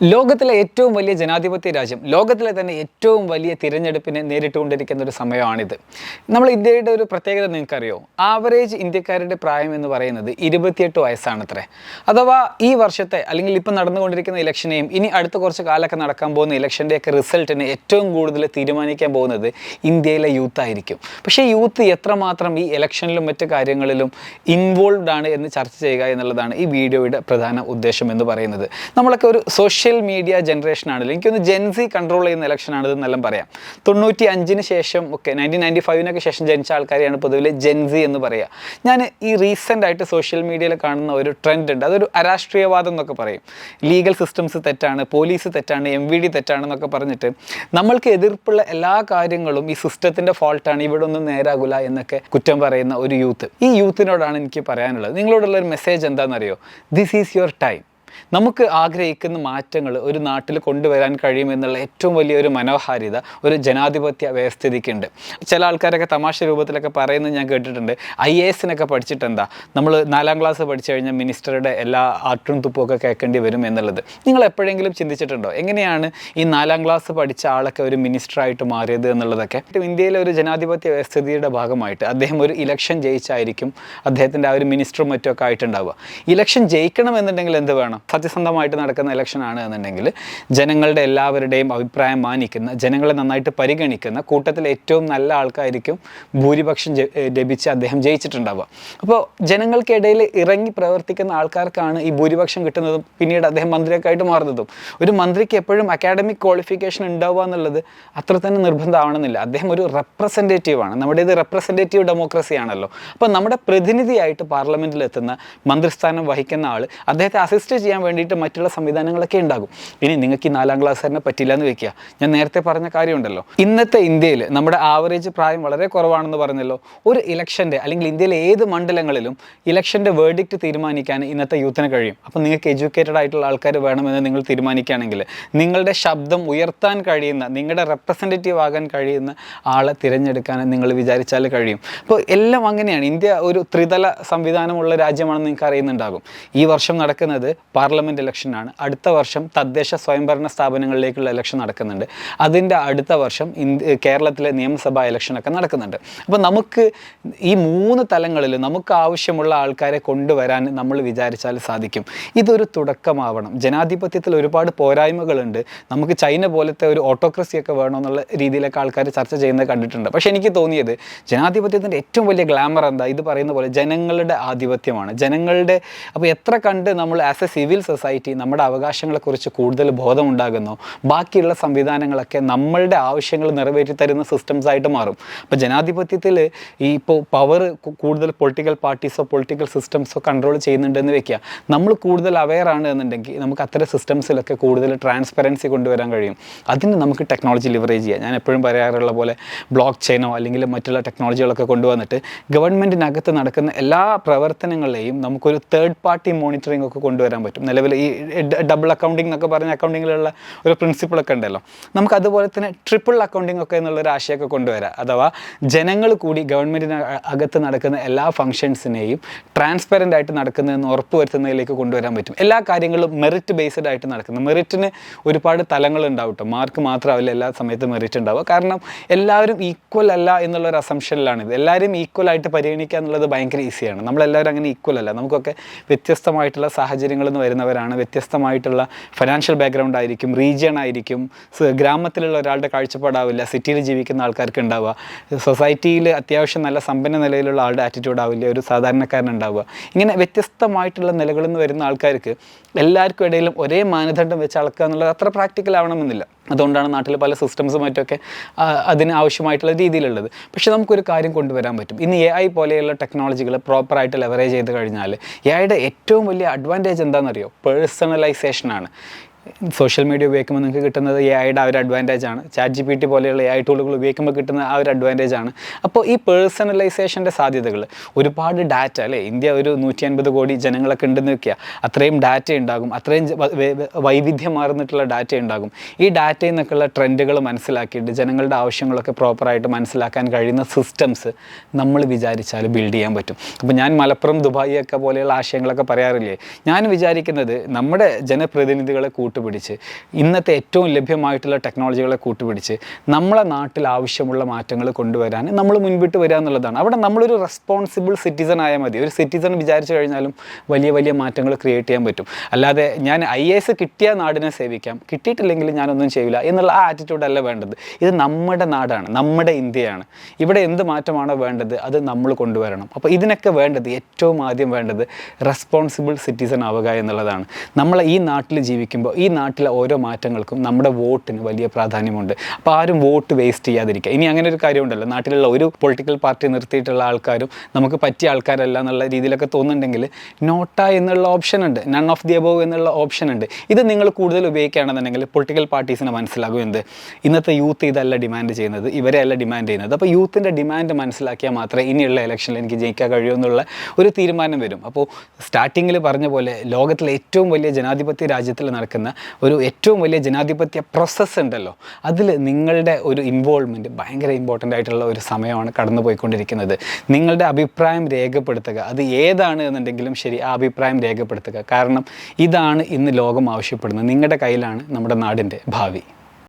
ലോകത്തിലെ ഏറ്റവും വലിയ ജനാധിപത്യ രാജ്യം ലോകത്തിലെ തന്നെ ഏറ്റവും വലിയ തിരഞ്ഞെടുപ്പിനെ നേരിട്ടുകൊണ്ടിരിക്കുന്ന ഒരു സമയമാണിത്. നമ്മൾ ഇന്ത്യയുടെ ഒരു പ്രത്യേകത നിങ്ങൾക്കറിയോ? ആവറേജ് ഇന്ത്യക്കാരുടെ പ്രായം എന്ന് പറയുന്നത് ഇരുപത്തിയെട്ട് വയസ്സാണത്രേ. അഥവാ ഈ വർഷത്തെ അല്ലെങ്കിൽ ഇപ്പം നടന്നുകൊണ്ടിരിക്കുന്ന ഇലക്ഷനെയും ഇനി അടുത്ത കുറച്ച് കാലമൊക്കെ നടക്കാൻ പോകുന്ന ഇലക്ഷന്റെയൊക്കെ റിസൾട്ടിനെ ഏറ്റവും കൂടുതൽ തീരുമാനിക്കാൻ പോകുന്നത് ഇന്ത്യയിലെ യൂത്ത് ആയിരിക്കും. പക്ഷേ യൂത്ത് എത്രമാത്രം ഈ ഇലക്ഷനിലും മറ്റു കാര്യങ്ങളിലും ഇൻവോൾവ്ഡ് ആണ് എന്ന് ചർച്ച ചെയ്യുക എന്നുള്ളതാണ് ഈ വീഡിയോയുടെ പ്രധാന ഉദ്ദേശം എന്ന് പറയുന്നത്. നമ്മളൊക്കെ ഒരു സോഷ്യൽ മീഡിയ ജനറേഷൻ ആണല്ലോ. എനിക്കൊന്ന് ജെൻസി കൺട്രോൾ ചെയ്യുന്ന ഇലക്ഷൻ ആണിത് എന്നെല്ലാം പറയാം. തൊണ്ണൂറ്റി അഞ്ചിന് ശേഷം ഒക്കെ നയന്റീൻ നയന്റി ഫൈവിനൊക്കെ ശേഷം ജനിച്ച ആൾക്കാരെയാണ് പൊതുവെ ജെൻസി എന്ന് പറയുക ഞാൻ ഈ റീസെന്റ് ആയിട്ട് സോഷ്യൽ മീഡിയയിൽ കാണുന്ന ഒരു ട്രെൻഡ് ഉണ്ട്. അതൊരു അരാഷ്ട്രീയവാദം എന്നൊക്കെ പറയും. ലീഗൽ സിസ്റ്റംസ് തെറ്റാണ് പോലീസ് തെറ്റാണ് എം വി ഡി തെറ്റാണെന്നൊക്കെ പറഞ്ഞിട്ട് നമ്മൾക്ക് എതിർപ്പുള്ള എല്ലാ കാര്യങ്ങളും ഈ സിസ്റ്റത്തിന്റെ ഫോൾട്ടാണ് ഇവിടെ ഒന്നും നേരാകില്ല എന്നൊക്കെ കുറ്റം പറയുന്ന ഒരു യൂത്ത് ഈ യൂത്തിനോടാണ് എനിക്ക് പറയാനുള്ളത്. നിങ്ങളോടുള്ള ഒരു മെസ്സേജ് എന്താണെന്നറിയോ? ദിസ് ഈസ് യുവർ ടൈം നമുക്ക് ആഗ്രഹിക്കുന്ന മാറ്റങ്ങൾ ഒരു നാട്ടിൽ കൊണ്ടുവരാൻ കഴിയുമെന്നുള്ള ഏറ്റവും വലിയൊരു മനോഹാരിത ഒരു ജനാധിപത്യ വ്യവസ്ഥിതിക്കുണ്ട്. ചില ആൾക്കാരൊക്കെ തമാശ രൂപത്തിലൊക്കെ പറയുന്നത് ഞാൻ കേട്ടിട്ടുണ്ട്. ഐ എ എസിനൊക്കെ പഠിച്ചിട്ട് എന്താ നമ്മൾ നാലാം ക്ലാസ് പഠിച്ചു കഴിഞ്ഞാൽ മിനിസ്റ്ററുടെ എല്ലാ ആട്ടും തുപ്പുമൊക്കെ കേൾക്കേണ്ടി വരും എന്നുള്ളത്. നിങ്ങൾ എപ്പോഴെങ്കിലും ചിന്തിച്ചിട്ടുണ്ടോ? എങ്ങനെയാണ് ഈ നാലാം ക്ലാസ് പഠിച്ച ആളൊക്കെ ഒരു മിനിസ്റ്ററായിട്ട് മാറിയത് എന്നുള്ളതൊക്കെ? ഇന്ത്യയിലെ ഒരു ജനാധിപത്യ വ്യവസ്ഥിതിയുടെ ഭാഗമായിട്ട് അദ്ദേഹം ഒരു ഇലക്ഷൻ ജയിച്ചായിരിക്കും അദ്ദേഹത്തിന്റെ ആ ഒരു മിനിസ്റ്ററും മറ്റുമൊക്കെ ആയിട്ടുണ്ടാവുക. ഇലക്ഷൻ ജയിക്കണം എന്നുണ്ടെങ്കിൽ എന്ത് വേണം? സത്യസന്ധമായിട്ട് നടക്കുന്ന ഇലക്ഷൻ ആണ് എന്നുണ്ടെങ്കിൽ ജനങ്ങളുടെ എല്ലാവരുടെയും അഭിപ്രായം മാനിക്കുന്ന ജനങ്ങളെ നന്നായിട്ട് പരിഗണിക്കുന്ന കൂട്ടത്തിൽ ഏറ്റവും നല്ല ആൾക്കായിരിക്കും ഭൂരിപക്ഷം ലഭിച്ച് അദ്ദേഹം ജയിച്ചിട്ടുണ്ടാവുക. അപ്പോൾ ജനങ്ങൾക്കിടയിൽ ഇറങ്ങി പ്രവർത്തിക്കുന്ന ആൾക്കാർക്കാണ് ഈ ഭൂരിപക്ഷം കിട്ടുന്നതും പിന്നീട് അദ്ദേഹം മന്ത്രിയൊക്കെ ആയിട്ട് മാറുന്നതും. ഒരു മന്ത്രിക്ക് എപ്പോഴും അക്കാഡമിക് ക്വാളിഫിക്കേഷൻ ഉണ്ടാവുക എന്നുള്ളത് അത്ര തന്നെ നിർബന്ധമാവണമെന്നില്ല അദ്ദേഹം ഒരു റെപ്രസെന്റേറ്റീവ് ആണ്. നമ്മുടെ ഇത് റെപ്രസെന്റേറ്റീവ് ഡെമോക്രസി ആണല്ലോ. അപ്പോൾ നമ്മുടെ പ്രതിനിധിയായിട്ട് പാർലമെന്റിൽ എത്തുന്ന മന്ത്രിസ്ഥാനം വഹിക്കുന്ന ആൾ അദ്ദേഹത്തെ അസിസ്റ്റ് ചെയ്യാൻ വേണ്ടിയിട്ട് മറ്റുള്ള സംവിധാനങ്ങളൊക്കെ ഉണ്ടാകും. ഇനി നിങ്ങൾക്ക് ഈ നാലാം ക്ലാസ്സുകാരനെ പറ്റില്ല എന്ന് വെക്കുക. ഞാൻ നേരത്തെ പറഞ്ഞ കാര്യമുണ്ടല്ലോ. ഇന്നത്തെ ഇന്ത്യയിൽ നമ്മുടെ ആവറേജ് പ്രായം വളരെ കുറവാണെന്ന് പറഞ്ഞല്ലോ. ഒരു ഇലക്ഷന്റെ അല്ലെങ്കിൽ ഇന്ത്യയിലെ ഏത് മണ്ഡലങ്ങളിലും ഇലക്ഷന്റെ വേർഡിക്റ്റ് തീരുമാനിക്കാൻ ഇന്നത്തെ യൂത്തിന് കഴിയും. അപ്പോൾ നിങ്ങൾക്ക് എഡ്യൂക്കേറ്റഡ് ആയിട്ടുള്ള ആൾക്കാർ വേണമെന്ന് നിങ്ങൾ തീരുമാനിക്കുകയാണെങ്കിൽ നിങ്ങളുടെ ശബ്ദം ഉയർത്താൻ കഴിയുന്ന നിങ്ങളുടെ റെപ്രസെന്റേറ്റീവ് ആകാൻ കഴിയുന്ന ആളെ തിരഞ്ഞെടുക്കാൻ നിങ്ങൾ വിചാരിച്ചാൽ കഴിയും. അപ്പോൾ എല്ലാം അങ്ങനെയാണ്. ഇന്ത്യ ഒരു ത്രിതല സംവിധാനമുള്ള രാജ്യമാണെന്ന് നിങ്ങൾക്ക് അറിയുന്നുണ്ടാകും. ഈ വർഷം നടക്കുന്നത് പാർലമെന്റ് ഇലക്ഷനാണ് അടുത്ത വർഷം തദ്ദേശ സ്വയംഭരണ സ്ഥാപനങ്ങളിലേക്കുള്ള ഇലക്ഷൻ നടക്കുന്നുണ്ട്. അതിന്റെ അടുത്ത വർഷം ഇന്ത്യ കേരളത്തിലെ നിയമസഭാ ഇലക്ഷനൊക്കെ നടക്കുന്നുണ്ട്. അപ്പോൾ നമുക്ക് ഈ മൂന്ന് തലങ്ങളിൽ നമുക്ക് ആവശ്യമുള്ള ആൾക്കാരെ കൊണ്ടുവരാൻ നമ്മൾ വിചാരിച്ചാൽ സാധിക്കും. ഇതൊരു തുടക്കമാവണം. ജനാധിപത്യത്തിൽ ഒരുപാട് പോരായ്മകളുണ്ട്. നമുക്ക് ചൈന പോലത്തെ ഒരു ഓട്ടോക്രസിയൊക്കെ വേണമെന്നുള്ള രീതിയിലൊക്കെ ആൾക്കാർ ചർച്ച ചെയ്യുന്നത് കണ്ടിട്ടുണ്ട്. പക്ഷേ എനിക്ക് തോന്നിയത് ജനാധിപത്യത്തിന്റെ ഏറ്റവും വലിയ ഗ്ലാമർ എന്താ? ഇത് പറയുന്ന പോലെ ജനങ്ങളുടെ ആധിപത്യമാണ്. ജനങ്ങളുടെ അപ്പോൾ എത്ര കണ്ട് നമ്മൾ ആസ് എ സിവിൽ സൊസൈറ്റി നമ്മുടെ അവകാശങ്ങളെക്കുറിച്ച് കൂടുതൽ ബോധമുണ്ടാകുന്നു. ബാക്കിയുള്ള സംവിധാനങ്ങളൊക്കെ നമ്മളുടെ ആവശ്യങ്ങൾ നിറവേറ്റി തരുന്ന സിസ്റ്റംസ് ആയിട്ട് മാറും. അപ്പോൾ ജനാധിപത്യത്തിൽ ഈ ഇപ്പോൾ പവർ കൂടുതൽ പൊളിറ്റിക്കൽ പാർട്ടീസോ പൊളിറ്റിക്കൽ സിസ്റ്റംസോ കൺട്രോൾ ചെയ്യുന്നുണ്ടെന്ന് വെക്കുക നമ്മൾ കൂടുതൽ അവെയർ ആണ് എന്നുണ്ടെങ്കിൽ നമുക്ക് അത്തരം സിസ്റ്റംസിലൊക്കെ കൂടുതൽ ട്രാൻസ്പെറൻസി കൊണ്ടുവരാൻ കഴിയും. അതിന് നമുക്ക് ടെക്നോളജി ലിവറേജ് ചെയ്യാം. ഞാൻ എപ്പോഴും പറയാറുള്ള പോലെ ബ്ലോക്ക് ചെയിനോ അല്ലെങ്കിൽ മറ്റുള്ള ടെക്നോളജികളൊക്കെ കൊണ്ടുവന്നിട്ട് ഗവൺമെന്റിനകത്ത് നടക്കുന്ന എല്ലാ പ്രവർത്തനങ്ങളെയും നമുക്കൊരു തേർഡ് പാർട്ടി മോണിറ്ററിംഗ് ഒക്കെ കൊണ്ടുവരാൻ പറ്റും. നിലവിൽ ഈ ഡബിൾ അക്കൗണ്ടിംഗ് എന്നൊക്കെ പറഞ്ഞ അക്കൗണ്ടിങ്ങിലുള്ള ഒരു പ്രിൻസിപ്പിളൊക്കെ ഉണ്ടല്ലോ. നമുക്ക് അതുപോലെ തന്നെ ട്രിപ്പിൾ അക്കൗണ്ടിംഗ് ഒക്കെ എന്നുള്ളൊരു ആശയമൊക്കെ കൊണ്ടുവരാം. അഥവാ ജനങ്ങൾ കൂടി ഗവൺമെന്റിന് അകത്ത് നടക്കുന്ന എല്ലാ ഫംഗ്ഷൻസിനെയും ട്രാൻസ്പെറന്റ് ആയിട്ട് നടക്കുന്നതെന്ന് ഉറപ്പുവരുത്തുന്നതിലേക്ക് കൊണ്ടുവരാൻ പറ്റും. എല്ലാ കാര്യങ്ങളും മെറിറ്റ് ബേസ്ഡ് ആയിട്ട് നടക്കുന്നത് മെറിറ്റിന് ഒരുപാട് തലങ്ങൾ ഉണ്ടാവും കേട്ടോ മാർക്ക് മാത്രമാവില്ല എല്ലാ സമയത്തും മെറിറ്റ് ഉണ്ടാവുക. കാരണം എല്ലാവരും ഈക്വൽ അല്ല എന്നുള്ള ഒരു ഇത്. എല്ലാവരും ഈക്വൽ ആയിട്ട് പരിഗണിക്കുക എന്നുള്ളത് ഭയങ്കര ഈസിയാണ് നമ്മളെല്ലാവരും അങ്ങനെ ഈക്വൽ അല്ല. നമുക്കൊക്കെ വ്യത്യസ്തമായിട്ടുള്ള സാഹചര്യങ്ങളിൽ നിന്ന് വരുന്നവരാണ്. വ്യത്യസ്തമായിട്ടുള്ള ഫിനാൻഷ്യൽ ബാക്ക്ഗ്രൗണ്ട് ആയിരിക്കും റീജിയൺ ആയിരിക്കും ഗ്രാമത്തിലുള്ള ഒരാളുടെ കാഴ്ചപ്പാടാവില്ല സിറ്റിയിൽ ജീവിക്കുന്ന ആൾക്കാർക്ക് ഉണ്ടാവുക. സൊസൈറ്റിയിൽ അത്യാവശ്യം നല്ല സമ്പന്ന നിലയിലുള്ള ആളുടെ ആറ്റിറ്റ്യൂഡ് ആവില്ല ഒരു സാധാരണക്കാരൻ ഉണ്ടാവുക. ഇങ്ങനെ വ്യത്യസ്തമായിട്ടുള്ള നിലകളിൽ നിന്ന് വരുന്ന ആൾക്കാർക്ക് എല്ലാവർക്കും ഇടയിലും ഒരേ മാനദണ്ഡം വെച്ച് അളക്കുക എന്നുള്ളത് അത്ര പ്രാക്ടിക്കൽ ആവണമെന്നില്ല. അതുകൊണ്ടാണ് നാട്ടിൽ പല സിസ്റ്റംസും മറ്റൊക്കെ അതിന് ആവശ്യമായിട്ടുള്ള രീതിയിലുള്ളത്. പക്ഷേ നമുക്കൊരു കാര്യം കൊണ്ടുവരാൻ പറ്റും. ഇന്ന് എ ഐ പോലെയുള്ള ടെക്നോളജികൾ പ്രോപ്പറായിട്ട് ലെവറേജ് ചെയ്ത് കഴിഞ്ഞാൽ എ ഐയുടെ ഏറ്റവും വലിയ അഡ്വാന്റേജ് എന്താണെന്നറിയോ? പേഴ്സണലൈസേഷനാണ് സോഷ്യൽ മീഡിയ ഉപയോഗിക്കുമ്പോൾ നിങ്ങൾക്ക് കിട്ടുന്നത് എ ഐയുടെ ആ ഒരു അഡ്വാന്റേജ് ആണ്. ചാറ്റ് ജി പി ടി പോലെയുള്ള എ ഐ ടൂളുകൾ ഉപയോഗിക്കുമ്പോൾ കിട്ടുന്ന ആ ഒരു അഡ്വാന്റേജ് ആണ്. അപ്പോൾ ഈ പേഴ്സണലൈസേഷന്റെ സാധ്യതകൾ ഒരുപാട് ഡാറ്റ അല്ലേ? ഇന്ത്യ ഒരു നൂറ്റി അൻപത് കോടി ജനങ്ങളൊക്കെ ഉണ്ടെന്ന് വെക്കുക. അത്രയും ഡാറ്റ ഉണ്ടാകും. അത്രയും വൈവിധ്യം മാറുന്നിട്ടുള്ള ഡാറ്റ ഉണ്ടാകും. ഈ ഡാറ്റയിൽ നിന്നൊക്കെയുള്ള ട്രെൻഡുകൾ മനസ്സിലാക്കിയിട്ട് ജനങ്ങളുടെ ആവശ്യങ്ങളൊക്കെ പ്രോപ്പറായിട്ട് മനസ്സിലാക്കാൻ കഴിയുന്ന സിസ്റ്റംസ് നമ്മൾ വിചാരിച്ചാൽ ബിൽഡ് ചെയ്യാൻ പറ്റും. അപ്പോൾ ഞാൻ മലപ്പുറം ദുബായിയൊക്കെ പോലെയുള്ള ആശയങ്ങളൊക്കെ പറയാറില്ലേ? ഞാൻ വിചാരിക്കുന്നത് നമ്മുടെ ജനപ്രതിനിധികളെ കൂട്ടി കൂട്ടുപിടിച്ച് ഇന്നത്തെ ഏറ്റവും ലഭ്യമായിട്ടുള്ള ടെക്നോളജികളെ കൂട്ടുപിടിച്ച് നമ്മളെ നാട്ടിൽ ആവശ്യമുള്ള മാറ്റങ്ങൾ കൊണ്ടുവരാൻ നമ്മൾ മുൻപിട്ട് വരിക എന്നുള്ളതാണ്. അവിടെ നമ്മളൊരു റെസ്പോൺസിബിൾ സിറ്റിസൺ ആയാൽ മതി. ഒരു സിറ്റിസൺ വിചാരിച്ചു കഴിഞ്ഞാലും വലിയ വലിയ മാറ്റങ്ങൾ ക്രിയേറ്റ് ചെയ്യാൻ പറ്റും. അല്ലാതെ ഞാൻ ഐ എസ് കിട്ടിയ നാടിനെ സേവിക്കാം. കിട്ടിയിട്ടില്ലെങ്കിൽ ഞാനൊന്നും ചെയ്യില്ല എന്നുള്ള ആ ആറ്റിറ്റ്യൂഡല്ല വേണ്ടത്. ഇത് നമ്മുടെ നാടാണ് നമ്മുടെ ഇന്ത്യയാണ്. ഇവിടെ എന്ത് മാറ്റമാണോ വേണ്ടത് അത് നമ്മൾ കൊണ്ടുവരണം. അപ്പോൾ ഇതിനൊക്കെ വേണ്ടത് ഏറ്റവും ആദ്യം വേണ്ടത് റെസ്പോൺസിബിൾ സിറ്റിസൺ ആവുക എന്നുള്ളതാണ്. നമ്മൾ ഈ നാട്ടിൽ ജീവിക്കുമ്പോൾ ഈ നാട്ടിലെ ഓരോ മാറ്റങ്ങൾക്കും നമ്മുടെ വോട്ടിന് വലിയ പ്രാധാന്യമുണ്ട്. അപ്പോൾ ആരും വോട്ട് വേസ്റ്റ് ചെയ്യാതിരിക്കുക. ഇനി അങ്ങനെ ഒരു കാര്യമുണ്ടല്ലോ നാട്ടിലുള്ള ഒരു പൊളിറ്റിക്കൽ പാർട്ടി നിർത്തിയിട്ടുള്ള ആൾക്കാരും നമുക്ക് പറ്റിയ ആൾക്കാരല്ല എന്നുള്ള രീതിയിലൊക്കെ തോന്നുന്നുണ്ടെങ്കിൽ നോട്ട എന്നുള്ള ഓപ്ഷൻ ഉണ്ട്. നൺ ഓഫ് ദി അബോവ് എന്നുള്ള ഓപ്ഷൻ ഉണ്ട്. ഇത് നിങ്ങൾ കൂടുതൽ ഉപയോഗിക്കുകയാണെന്നുണ്ടെങ്കിൽ പൊളിറ്റിക്കൽ പാർട്ടീസിന് മനസ്സിലാകും എന്ത്? ഇന്നത്തെ യൂത്ത് ഇതല്ല ഡിമാൻഡ് ചെയ്യുന്നത്. ഇവരെ അല്ല ഡിമാൻഡ് ചെയ്യുന്നത്. അപ്പോൾ യൂത്തിന്റെ ഡിമാൻഡ് മനസ്സിലാക്കിയാൽ മാത്രമേ ഇനിയുള്ള ഇലക്ഷനിൽ എനിക്ക് ജയിക്കാൻ കഴിയൂ എന്നുള്ള ഒരു തീരുമാനം വരും. അപ്പോൾ സ്റ്റാർട്ടിങ്ങിൽ പറഞ്ഞ പോലെ ലോകത്തിലെ ഏറ്റവും വലിയ ജനാധിപത്യ രാജ്യത്തിൽ നടക്കുന്ന ഒരു ഏറ്റവും വലിയ ജനാധിപത്യ പ്രോസസ്സ് ഉണ്ടല്ലോ. അതിൽ നിങ്ങളുടെ ഒരു ഇൻവോൾവ്മെന്റ് ഭയങ്കര ഇമ്പോർട്ടന്റ് ആയിട്ടുള്ള ഒരു സമയമാണ് കടന്നു പോയിക്കൊണ്ടിരിക്കുന്നത് നിങ്ങളുടെ അഭിപ്രായം രേഖപ്പെടുത്തുക. അത് ഏതാണ് എന്നുണ്ടെങ്കിലും ശരി ആ അഭിപ്രായം രേഖപ്പെടുത്തുക. കാരണം ഇതാണ് ഇന്ന് ലോകം ആവശ്യപ്പെടുന്നത്. നിങ്ങളുടെ കയ്യിലാണ് നമ്മുടെ നാടിന്റെ ഭാവി.